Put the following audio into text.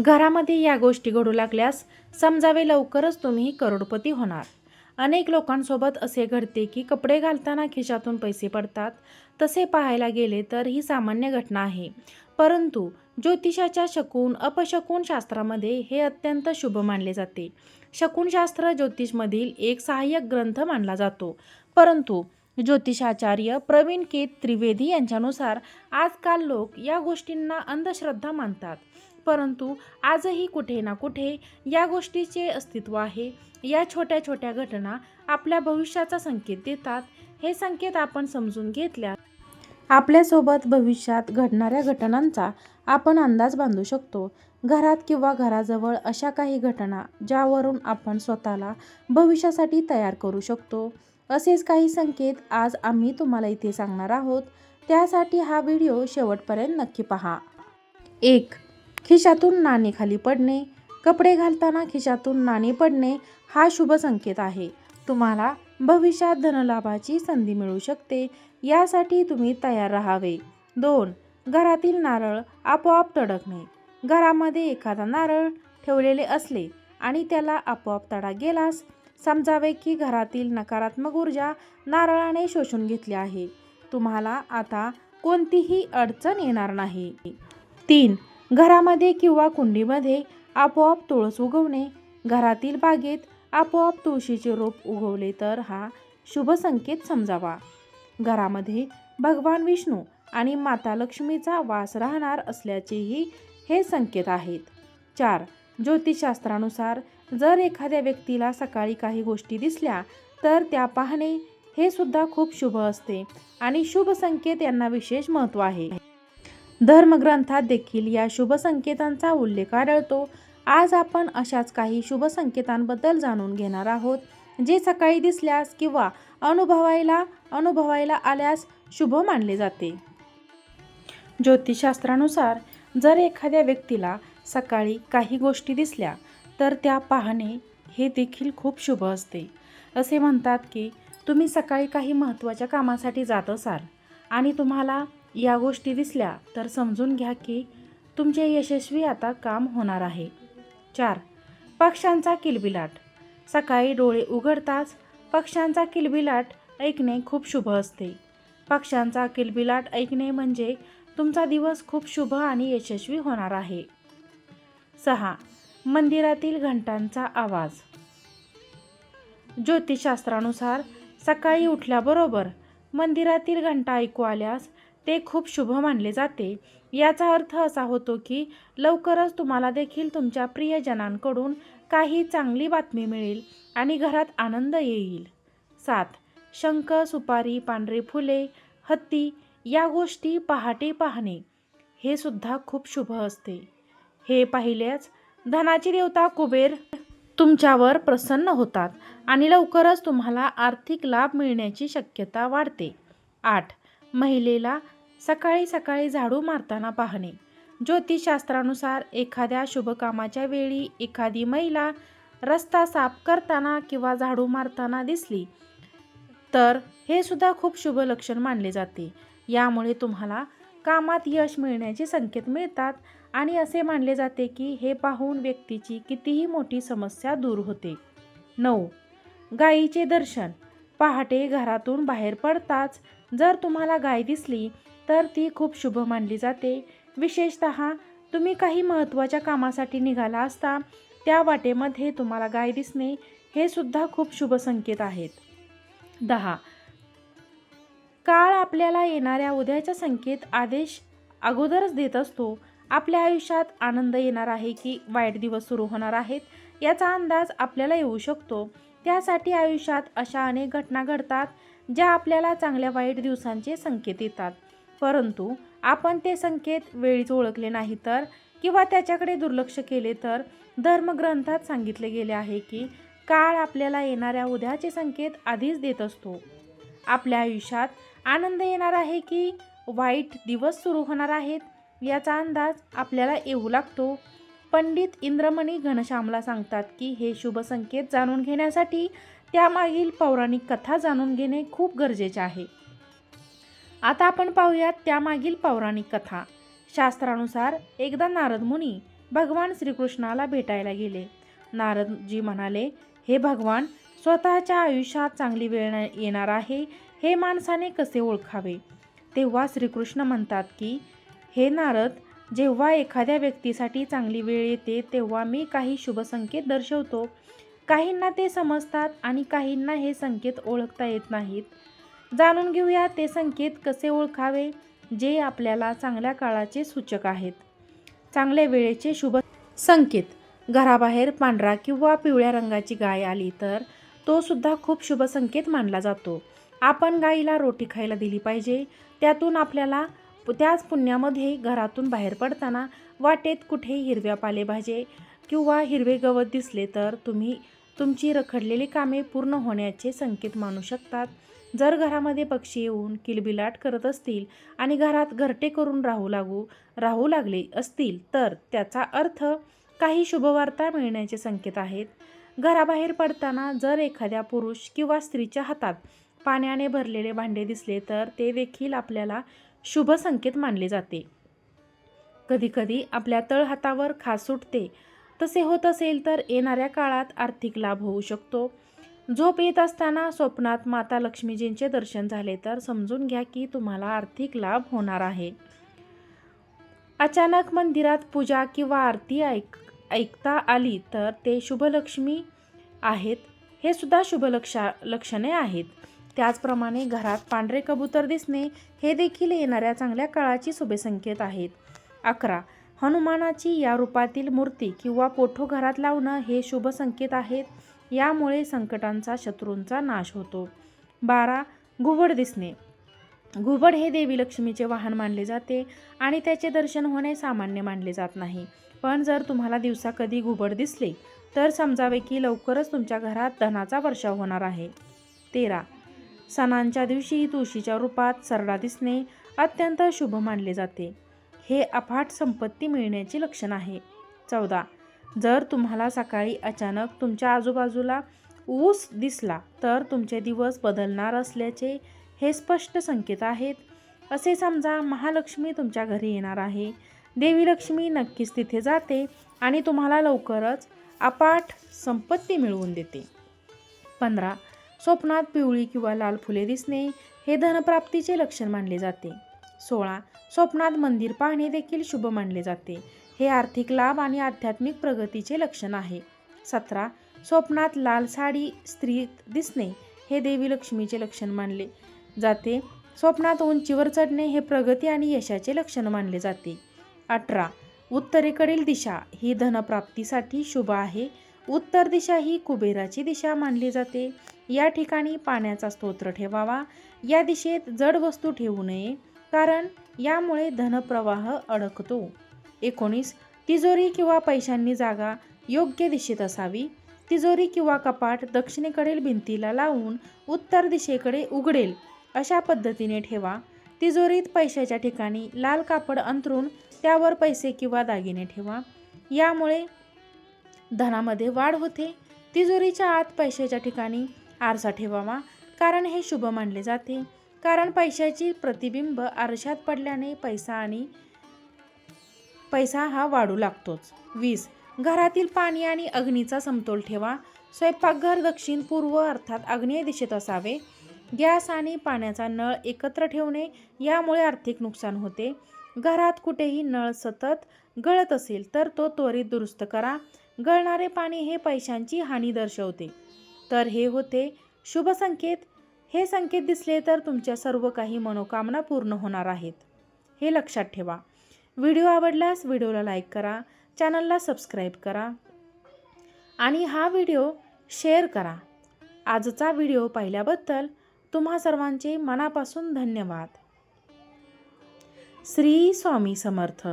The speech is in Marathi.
घरामध्ये या गोष्टी घडू लागल्यास समजावे लवकरच तुम्ही करोडपती होणार. अनेक लोकांसोबत असे घडते की कपडे घालताना खिशातून पैसे पडतात. तसे पाहायला गेले तर ही सामान्य घटना आहे. परंतु ज्योतिषाच्या शकून अपशकून शास्त्रामध्ये हे अत्यंत शुभ मानले जाते. शकुनशास्त्र ज्योतिषमधील एक सहाय्यक ग्रंथ मानला जातो. परंतु ज्योतिषाचार्य प्रवीण के त्रिवेदी यांच्यानुसार आजकाल लोक या गोष्टींना अंधश्रद्धा मानतात. परंतु आजही कुठे ना कुठे या गोष्टीचे अस्तित्व आहे. या छोट्या छोट्या घटना आपल्या भविष्याचा संकेत देतात. हे संकेत आपण समजून घेतल्या. आपल्यासोबत भविष्यात घडणाऱ्या घटनांचा आपण अंदाज बांधू शकतो. घरात किंवा घराजवळ अशा काही घटना ज्यावरून आपण स्वतःला भविष्यासाठी तयार करू शकतो. असेच काही संकेत आज आम्ही तुम्हाला इथे सांगणार आहोत. त्यासाठी हा व्हिडिओ शेवटपर्यंत नक्की पहा. एक खिशातून नाणे खाली पडणे कपडे घालताना खिशातून नाणे पडणे हा शुभ संकेत आहे. तुम्हाला भविष्यात धनलाभाची संधी मिळू शकते. यासाठी तुम्ही तयार राहावे. दोन घरातील नारळ आपोआप तडकणे. घरामध्ये एखादा नारळ ठेवलेले असले आणि त्याला आपोआप तडा गेलास समजावे की घरातील नकारात्मक ऊर्जा नारळाने शोषून घेतली आहे. तुम्हाला आता कोणतीही अडचण येणार नाही. तीन घरामध्ये किंवा कुंडीमध्ये आपोआप तुळस उगवणे घरातील बागेत आपोआप तुळशीचे रोप उगवले तर हा शुभ संकेत समजावा. घरामध्ये भगवान विष्णू आणि माता लक्ष्मीचा वास राहणार असल्याचेही हे संकेत आहेत. चार ज्योतिषशास्त्रानुसार जर एखाद्या व्यक्तीला सकाळी काही गोष्टी दिसल्या तर त्या पाहणे हे सुद्धा खूप शुभ असते आणि शुभ संकेत यांना विशेष महत्त्व आहे. धर्मग्रंथात देखील या शुभ संकेतांचा उल्लेख आढळतो. आज आपण अशाच काही शुभ संकेतांबद्दल जाणून घेणार आहोत जे सकाळी दिसल्यास किंवा अनुभवायला अनुभवायला आल्यास शुभ मानले जाते. ज्योतिषशास्त्रानुसार जर एखाद्या व्यक्तीला सकाळी काही गोष्टी दिसल्या तर त्या पाहणे हे देखील खूप शुभ असते. असे म्हणतात की तुम्ही सकाळी काही महत्त्वाच्या कामासाठी जात असाल. आणि तुम्हाला या गोष्टी दिसल्या तर समजून घ्या की तुमचे यशस्वी आता काम होणार आहे. चार पक्ष्यांचा किलबिलाट. सकाळी डोळे उघडताच पक्ष्यांचा किलबिलाट ऐकणे खूप शुभ असते. पक्ष्यांचा किलबिलाट ऐकणे म्हणजे तुमचा दिवस खूप शुभ आणि यशस्वी होणार आहे. सहा मंदिरातील घंटांचा आवाज. ज्योतिषशास्त्रानुसार सकाळी उठल्याबरोबर मंदिरातील घंटा ऐकू आल्यास ते खूप शुभ मानले जाते. याचा अर्थ असा होतो की लवकरच तुम्हाला देखील तुमच्या प्रियजनांकडून काही चांगली बातमी मिळेल आणि घरात आनंद येईल. सात. शंख सुपारी पांढरे फुले हत्ती या गोष्टी पहाटे पाहणे हे सुद्धा खूप शुभ असते. हे पाहिल्याच धनाची देवता कुबेर तुमच्यावर प्रसन्न होतात आणि लवकरच तुम्हाला आर्थिक लाभ मिळण्याची शक्यता वाढते. आठ. महिलेला सकाळी सकाळी झाडू मारताना पाहणे. ज्योतिषशास्त्रानुसार एखाद्या शुभकामाच्या वेळी एखादी महिला रस्ता साफ करताना किंवा झाडू मारताना दिसली तर हे सुद्धा खूप शुभ लक्षण मानले जाते. यामुळे तुम्हाला कामात यश मिळण्याचे संकेत मिळतात आणि असे मानले जाते की हे पाहून व्यक्तीची कितीही मोठी समस्या दूर होते. नऊ. गायीचे दर्शन. पहाटे घरातून बाहेर पडताच जर तुम्हाला गाय दिसली तर ती खूप शुभ मानली जाते. विशेषत तुम्ही काही महत्त्वाच्या कामासाठी निघाला असता त्या वाटेमध्ये तुम्हाला गाय दिसणे हे सुद्धा खूप शुभ संकेत आहेत. दहा. काळ आपल्याला येणाऱ्या उद्याचा संकेत आदेश अगोदरच देत असतो आपल्या आयुष्यात आनंद येणार आहे की वाईट दिवस सुरू होणार आहेत याचा अंदाज आपल्याला येऊ शकतो. त्यासाठी आयुष्यात अशा अनेक घटना घडतात ज्या आपल्याला चांगल्या वाईट दिवसांचे संकेत येतात. परंतु आपण ते संकेत वेळीच ओळखले नाही तर किंवा त्याच्याकडे दुर्लक्ष केले तर धर्मग्रंथात सांगितले गेले आहे की काळ आपल्याला येणाऱ्या उद्याचे संकेत आधीच देत असतो. आपल्या आयुष्यात आनंद येणार आहे की वाईट दिवस सुरू होणार आहेत याचा अंदाज आपल्याला येऊ लागतो. पंडित इंद्रमणी घनश्यामला सांगतात की हे शुभ संकेत जाणून घेण्यासाठी त्यामागील पौराणिक कथा जाणून घेणे खूप गरजेचे आहे. आता आपण पाहूयात त्यामागील पौराणिक कथा. शास्त्रानुसार एकदा नारद मुनी भगवान श्रीकृष्णाला भेटायला गेले. नारदजी म्हणाले हे भगवान स्वतःच्या आयुष्यात चांगली वेळ येणार आहे हे माणसाने कसे ओळखावे? तेव्हा श्रीकृष्ण म्हणतात की हे नारद जेव्हा एखाद्या व्यक्तीसाठी चांगली वेळ येते तेव्हा मी काही शुभ संकेत दर्शवतो. काहींना ते समजतात आणि काहींना हे संकेत ओळखता येत नाहीत. जाणून घेऊया ते संकेत कसे ओळखावे जे आपल्याला चांगल्या काळाचे सूचक आहेत. चांगल्या वेळेचे शुभ संकेत. घराबाहेर पांढरा किंवा पिवळ्या रंगाची गाय आली तर तो सुद्धा खूप शुभ संकेत मानला जातो. आपण गाईला रोटी खायला दिली पाहिजे. त्यातून आपल्याला त्याच पुण्यामध्ये घरातून बाहेर पडताना वाटेत कुठेही हिरव्या पालेभाजे किंवा हिरवे गवत दिसले तर तुम्ही तुमची रखडलेली कामे पूर्ण होण्याचे संकेत मानू शकतात. जर घरामध्ये पक्षी येऊन किलबिलाट करत असतील आणि घरात घरटे करून राहू लागू राहू लागले असतील तर त्याचा अर्थ काही शुभवार्ता मिळण्याचे संकेत आहेत. घराबाहेर पडताना जर एखाद्या पुरुष किंवा स्त्रीच्या हातात पाण्याने भरलेले भांडे दिसले तर ते देखील आपल्याला शुभ संकेत मानले जाते. कधीकधी आपल्या तळहातावर खास सुटते. तसे होत असेल तर येणाऱ्या काळात आर्थिक लाभ होऊ शकतो. झोप येत असताना स्वप्नात माता लक्ष्मीजींचे दर्शन झाले तर समजून घ्या की तुम्हाला आर्थिक लाभ होणार आहे. अचानक मंदिरात पूजा किंवा आरती ऐक ऐकता आली तर ते शुभलक्ष्मी आहेत. हे सुद्धा शुभ लक्षा लक्षणे आहेत. त्याचप्रमाणे घरात पांढरे कबूतर दिसणे हे देखील येणाऱ्या चांगल्या काळाची शुभसंकेत आहेत. अकरा. हनुमानाची या रूपातील मूर्ती किंवा पोठो घरात लावणं हे शुभ संकेत आहेत. यामुळे संकटांचा शत्रूंचा नाश होतो. बारा. घुबड दिसणे. घुबड हे देवी लक्ष्मीचे वाहन मानले जाते आणि त्याचे दर्शन होणे सामान्य मानले जात नाही. पण जर तुम्हाला दिवसा कधी घुबड दिसले तर समजावे की लवकरच तुमच्या घरात धनाचा वर्षाव होणार आहे. तेरा. सणांच्या दिवशी तुळशीच्या रूपात सरडा दिसणे अत्यंत शुभ मानले जाते. हे अफाट संपत्ती मिळण्याचे लक्षण आहे. चौदा. जर तुम्हाला सकाळी अचानक तुमच्या आजूबाजूला ऊस दिसला तर तुमचे दिवस बदलणार असल्याचे हे स्पष्ट संकेत आहेत. असे समजा महालक्ष्मी तुमच्या घरी येणार आहे. देवी लक्ष्मी नक्कीच तिथे जाते आणि तुम्हाला लवकरच अपाट संपत्ती मिळवून देते. पंधरा. स्वप्नात पिवळी किंवा लाल फुले दिसणे हे धनप्राप्तीचे लक्षण मानले जाते. सोळा. स्वप्नात मंदिर पाहणे देखील शुभ मानले जाते. हे आर्थिक लाभ आणि आध्यात्मिक प्रगतीचे लक्षण आहे. सतरा. स्वप्नात लाल साडी स्त्री दिसणे हे देवी लक्ष्मीचे लक्षण मानले जाते. स्वप्नात उंचीवर चढणे हे प्रगती आणि यशाचे लक्षण मानले जाते. अठरा. उत्तरेकडील दिशा ही धनप्राप्तीसाठी शुभ आहे. उत्तर दिशा ही कुबेराची दिशा मानली जाते. या ठिकाणी पाण्याचा स्तोत्र ठेवावा. या दिशेत जड वस्तू ठेवू नये कारण यामुळे धनप्रवाह अडकतो. एकोणीस. तिजोरी किंवा पैशांनी जागा योग्य दिशेत असावी. तिजोरी किंवा कपाट दक्षिणेकडील भिंतीला लावून उत्तर दिशेकडे उघडेल अशा पद्धतीने ठेवा. तिजोरीत पैशाच्या ठिकाणी लाल कापड अंतरून त्यावर पैसे किंवा दागिने ठेवा. यामुळे धनामध्ये वाढ होते. तिजोरीच्या आत पैशाच्या ठिकाणी आरसा ठेवावा कारण हे शुभ मानले जाते. कारण पैशाची प्रतिबिंब आरशात पडल्याने पैसा आणि पैसा हा वाढू लागतोच. वीस. घरातील पाणी आणि अग्नीचा समतोल ठेवा. स्वयंपाकघर दक्षिण पूर्व अर्थात आग्नेय दिशेत असावे. गॅस आणि पाण्याचा नळ एकत्र ठेवणे यामुळे आर्थिक नुकसान होते. घरात कुठेही नळ सतत गळत असेल तर तो त्वरित दुरुस्त करा. गळणारे पाणी हे पैशांची हानी दर्शवते. तर हे होते शुभ संकेत. हे संकेत दिसले तर तुमच्या सर्व काही मनोकामना पूर्ण होणार आहेत. हे लक्षात ठेवा. व्हिडिओ आवडल्यास व्हिडिओला लाईक करा चॅनलला सबस्क्राईब करा आणि हा व्हिडिओ शेअर करा. आजचा व्हिडिओ पाहिल्याबद्दल तुम्हा सर्वांचे मनापासून धन्यवाद. श्री स्वामी समर्थ.